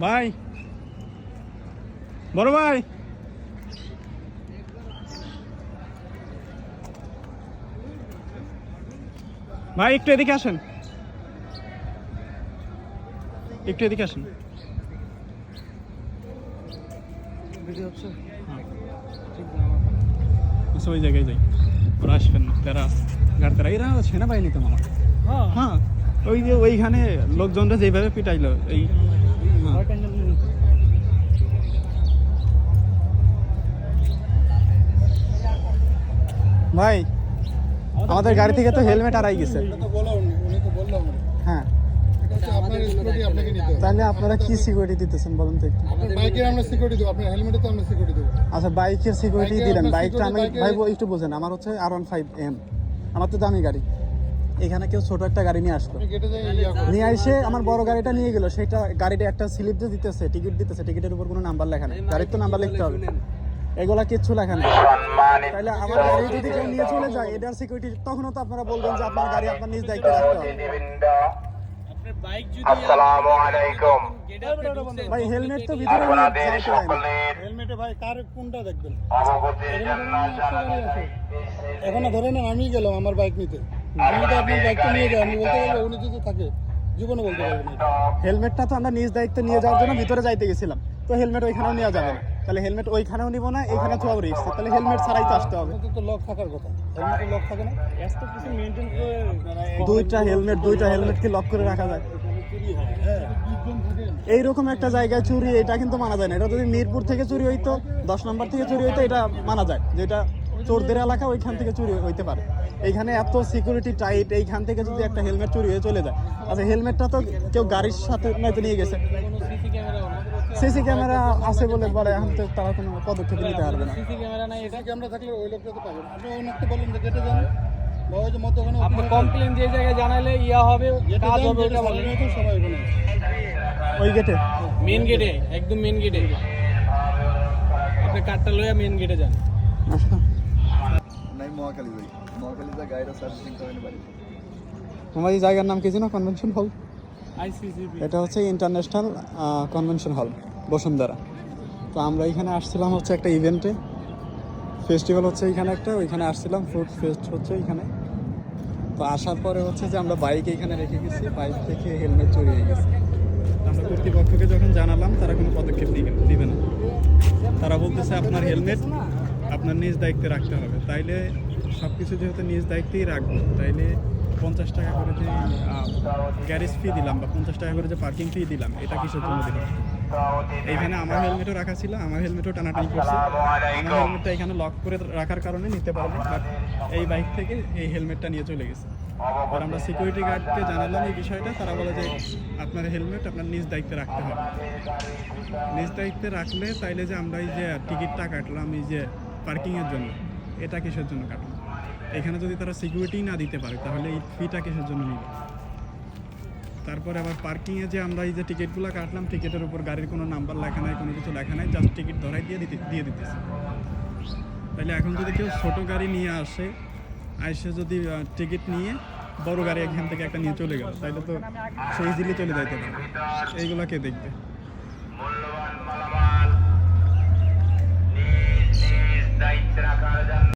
ভাই। বড় ভাই। ভাই একটু এদিকে আসেন। একটু এদিকে আসেন। হ্যাঁ। আচ্ছা, ওই জায়গায় যাই। ওরা আসবেন তারা গাড়ি তারা এরা সেনাবাহিনী তো মামা হ্যাঁ ওই যে ওইখানে লোকজনরা যেভাবে পিটাইলো এই ভাই আমাদের গাড়ি থেকে তো হেলমেট হারাই গেছে। হ্যাঁ। এটা হচ্ছে আপনার সিকিউরিটি আপনাকে নিতে হবে। তাহলে আপনারা কি সিকিউরিটি দিতেছেন বলুন তো একটু? বাইকের আমরা সিকিউরিটি দেবো আপনার হেলমেটে তো আমরা সিকিউরিটি দেবো। আচ্ছা বাইকের সিকিউরিটি দিলেন। বাইকটা আমি ভাই একটু বোঝেন আমার হচ্ছে আর ওয়ান ফাইভ এম আমার তো দামি গাড়ি। এখানে কেউ ছোট একটা গাড়ি নিয়ে আসলো। নিয়ে এসে আমার বড় গাড়িটা নিয়ে গেল। সেটা গাড়িটা একটা স্লিপ দিতেছে টিকিট দিতেছে টিকিটের উপর কোনো নাম্বার লেখা নেই। গাড়ির তো নাম্বার লিখতে হবে। এগুলা কিচ্ছু লেখা নেই। তাহলে আমার গাড়ি যদি কেউ নিয়ে চলে যায় এটার সিকিউরিটি তখনও তো আপনারা বলবেন যে আপনার গাড়ি আপনার নিজ দায়িত্বে রাখতে হবে। ভাই হেলমেট তো ভিতরে নিয়ে আপনাদের যাইতে না। সকলের হেলমেটে ভাই কার কোনটা দেখবেন? অবগতির জন্য জানাচ্ছি এখন ধরে নেন আমি গেলাম আমার বাইক নিতে। আমি তো আপনার বাইকটা নিয়ে যাই আমি বলতে পারব উনি যদি থাকে জীবনে বলতে পারবেন হেলমেটটা তো আমরা নিজ দায়িত্বে নিয়ে যাওয়ার জন্য ভিতরে যাইতে গেছিলাম। তো হেলমেট ওইখানেও নেওয়া যাবে না তাহলে হেলমেট ওইখানেও নিব না এখানে তো আবার রিক্স তাহলে হেলমেট ছাড়াই তো আসতে হবে। তো লক থাকার কথা। হেলমেটে লক থাকে না? এত কিছু মেইনটেইন করে দুইটা হেলমেট দুইটা হেলমেট কি লক করে রাখা যায়। হ্যাঁ এইরকম একটা জায়গায় চুরি এটা কিন্তু মানা যায় না। এটা যদি মিরপুর থেকে চুরি হইতো দশ নম্বর থেকে চুরি হইতো এটা মানা যায়। যেটা চোরদের এলাকা ওইখান থেকে চুরি হইতে পারে। এইখানে এত সিকিউরিটি টাইট এইখান থেকে যদি একটা হেলমেট চুরি হয়ে চলে যায়। আচ্ছা হেলমেটটা তো কেউ গাড়ির সাথে নিয়ে গেছে। সিসি ক্যামেরা আছে বলে বলে এখন তো তারা কোনো পদক্ষেপ নিতে পারবে না। সিসি ক্যামেরা নাই এটা। ক্যামেরা থাকলে ওই লোকটা তো পাবেন আপনি ওই লোকটা বলেন যে গেটে যান। বা ওই যে মধ্যখানে আপনি কমপ্লেন যে জায়গায় জানালে ইয়া হবে কাজ হবে ওটা বলেন। তো সবাই ওখানে ওই গেটে? মেন গেটে একদম মেন গেটে আপনি কার্ডটা লইয়া মেন গেটে যান। নাই মহাকালী যাই মহাকালী যা গাড়িটা সার্ভিসিং করেন বাড়ি আমার এই জায়গার নাম কি ছিল কনভেনশন হল এটা হচ্ছে ইন্টারন্যাশনাল কনভেনশন হল বসুন্ধরা। তো আমরা এখানে আসছিলাম হচ্ছে একটা ইভেন্টে ফেস্টিভ্যাল হচ্ছে এখানে একটা, ওইখানে আসছিলাম ফুড ফেস্ট হচ্ছে এখানে। তো আসার পরে হচ্ছে যে আমরা বাইক এখানে রেখে গেছি বাইক থেকে হেলমেট চুরি হয়ে গেছে। আমরা কর্তৃপক্ষকে যখন জানালাম, তারা কোনো পদক্ষেপ দিবে না তারা বলতেছে, আপনার হেলমেট আপনার নিজ দায়িত্বে রাখতে হবে। তাইলে সব কিছু যেহেতু নিজ দায়িত্বেই রাখব, তাইলে পঞ্চাশ টাকা করে যে গ্যারেজ ফি দিলাম বা পঞ্চাশ টাকা করে যে পার্কিং ফি দিলাম, এটা কিসের জন্য দিলাম? এইখানে আমার হেলমেটও রাখা ছিল, আমার হেলমেটও টানাটানি করছে। আমার হেলমেটটা এখানে লক করে রাখার কারণে নিতে পারবে বাট এই বাইক থেকে এই হেলমেটটা নিয়ে চলে গেছে। আর আমরা সিকিউরিটি গার্ডকে জানালাম এই বিষয়টা, তারা বলে যে, আপনার হেলমেট আপনার নিজ দায়িত্বে রাখতে হবে। নিজ দায়িত্বে রাখলে তাইলে যে আমরা এই যে টিকিটটা কাটলাম এই যে পার্কিংয়ের জন্য, এটা কিসের জন্য কাটলাম? এখানে যদি তারা সিকিউরিটি না দিতে পারে, তাহলে এই ফিটা কিসের জন্য নিবে? তারপরে আবার পার্কিংয়ে যে আমরা এই যে টিকিটগুলো কাটলাম টিকিটের উপর গাড়ির কোনো নাম্বার লেখা নাই, কোনো কিছু লেখা নাই জাস্ট টিকিট ধরাই দিয়ে দিতে দিয়ে দিতেছে। তাহলে এখন যদি কেউ ছোট গাড়ি নিয়ে আসে, আইসে যদি টিকিট নিয়ে বড় গাড়ি এখান থেকে একটা নিয়ে চলে গেল তাহলে তো সে ইজিলি চলে যাইতে পারে। এইগুলা কে দেখবে? দায়িত্বে রাখার জন্য